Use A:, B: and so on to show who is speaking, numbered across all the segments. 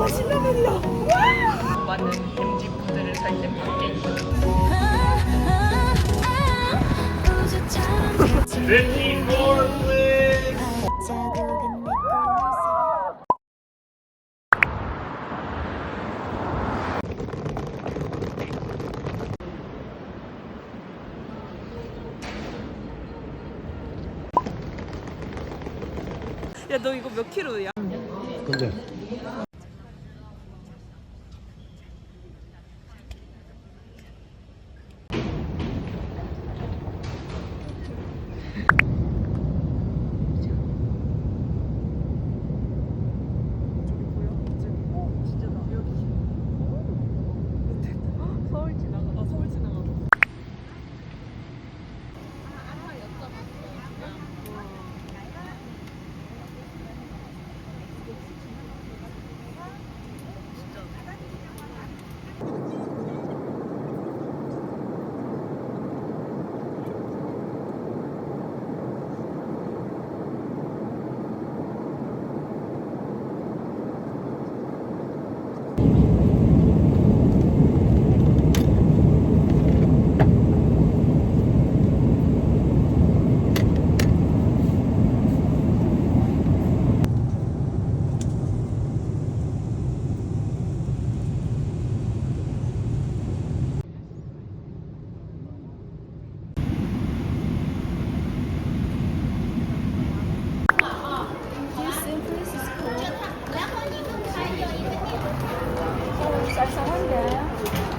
A: 대박 신라면이다.
B: 많은 MG 분들을 살때 밖에
A: 야 너 이거 몇 킬로야?
C: 근데
A: 서울 지나가. 아 서울 지나가.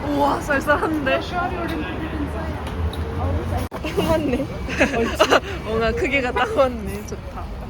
A: 우와 쌀쌀한데. 맞네. 뭔가 크기가 딱 맞네. 좋다.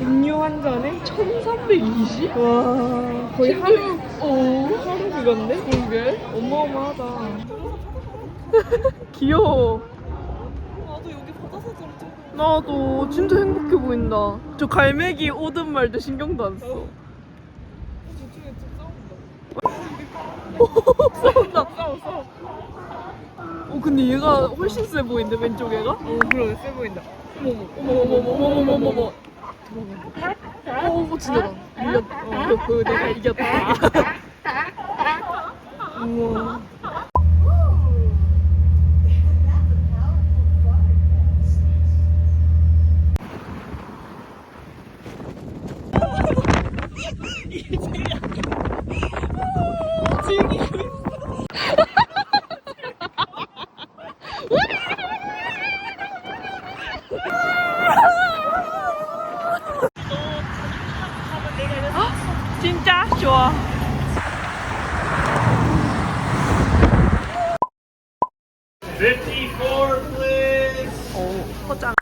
A: 음료 한 잔에 1320? 와 거의 하루 어 하루 그건데? 그러게 어마어마하다 귀여워
D: 나도 여기 바다사자를 찍어.
A: 나도 진짜 행복해 보인다 저 갈매기 오든 말도 신경도 안 써.
D: 저쪽에 좀 싸운다.
A: 싸운다 싸워 싸워 어 근데 얘가 훨씬 세 보이는데 왼쪽 얘가?
D: 어, 그러게 세 보인다.
A: 어머머 어머머머 어머머머 어머머 어 진짜다 이겼다 어, 그, 그 내가 이겼다. 우와 진짜 좋아. 오, 포장.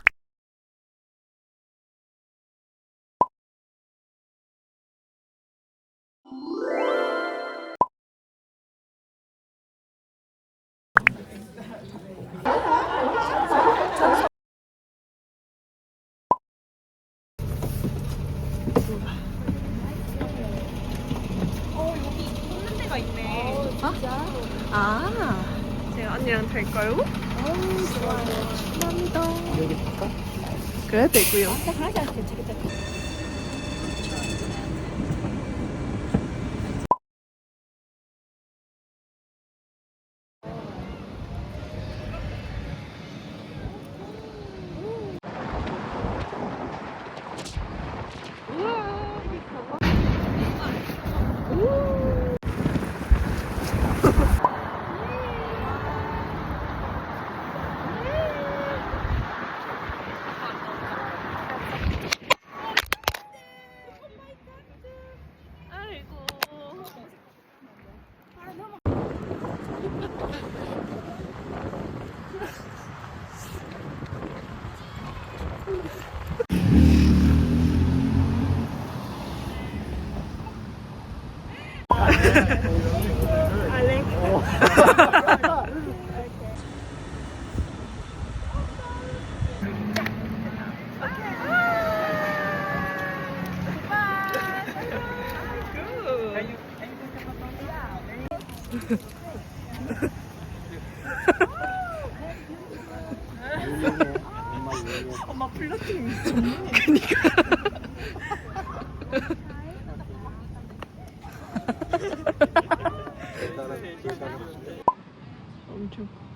A: 아, 제가 언니랑 탈까요? 좋아요. 감사합니다.
C: 여기 볼까?
A: 그래 되고요.
B: 엄마 플러팅
A: 엄청.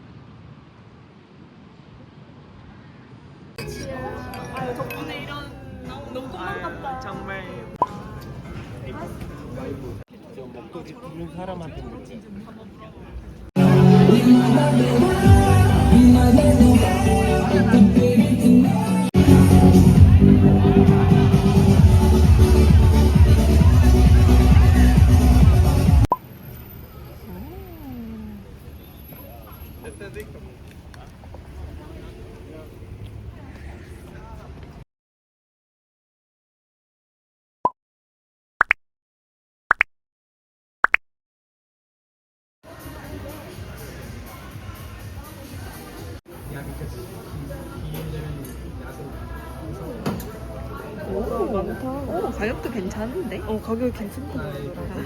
C: 사람한테 물지.
A: 가격도 괜찮은데? 어, 괜찮다. 엄마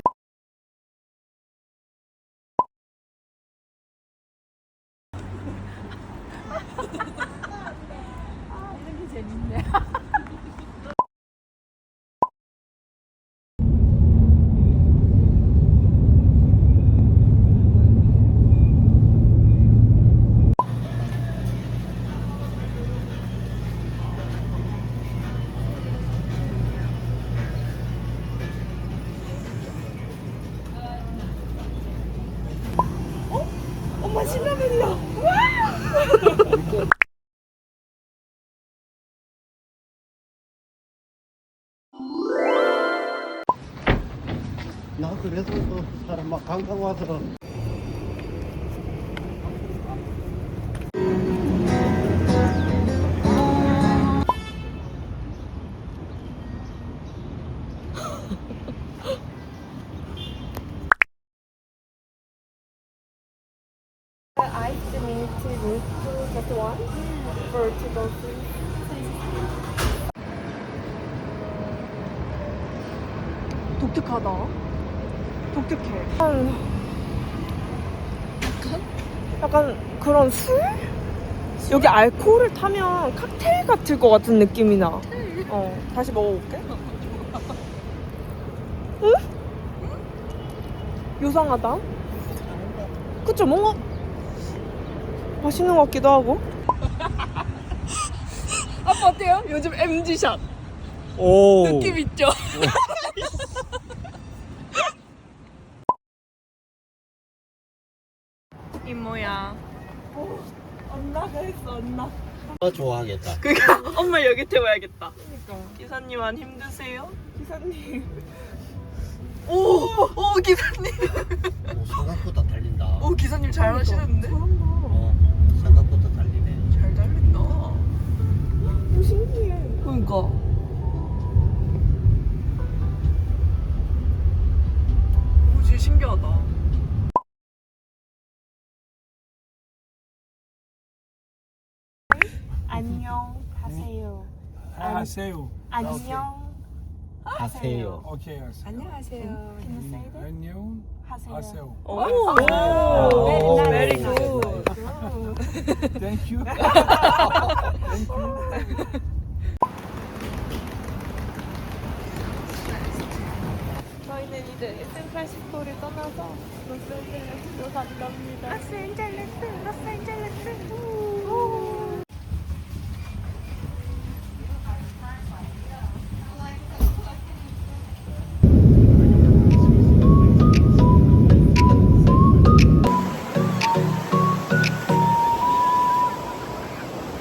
C: 나 그래서 그 사람 막 관광 와서
D: one for to go
A: 독특하다. 독특해.
D: 약간 약간 그런 술? 여기 알코올을 타면 칵테일 같을 것 같은 느낌이 나. 어, 다시 먹어볼게. 응? 요상하다. 그쵸, 뭔가 맛있는 것 같기도 하고.
A: 아빠 어때요? 요즘 MG샷
C: 오
A: 느낌 있죠?
B: 이모야
D: 언나.
C: 더 좋아하겠다.
B: 그니까 엄마 여기 태워야겠다 기사님 안 힘드세요?
D: 기사님.
B: 오! 오 기사님
C: 오, 생각보다 달린다.
B: 오 기사님 잘 하시는데?
D: 잘한다.
C: 어, 생각보다 달리네.
B: 잘 달린다
D: 오, 신기해.
B: 그니까 오 진짜 신기하다
E: 하세요.
D: 안녕
C: 하세요.
E: 오케이, 하세요.
D: 안녕하세요. Can you say that?
E: 안녕.
D: 하세요.
E: 하세요.
B: 오,
C: 오,
B: very
C: very
B: good
E: Thank you. Thank you.
D: 저희는 이제 샌프란시스코를 떠나서 로스앤젤레스로 간답니다. 로스앤젤레스, 로스앤젤레스. 우.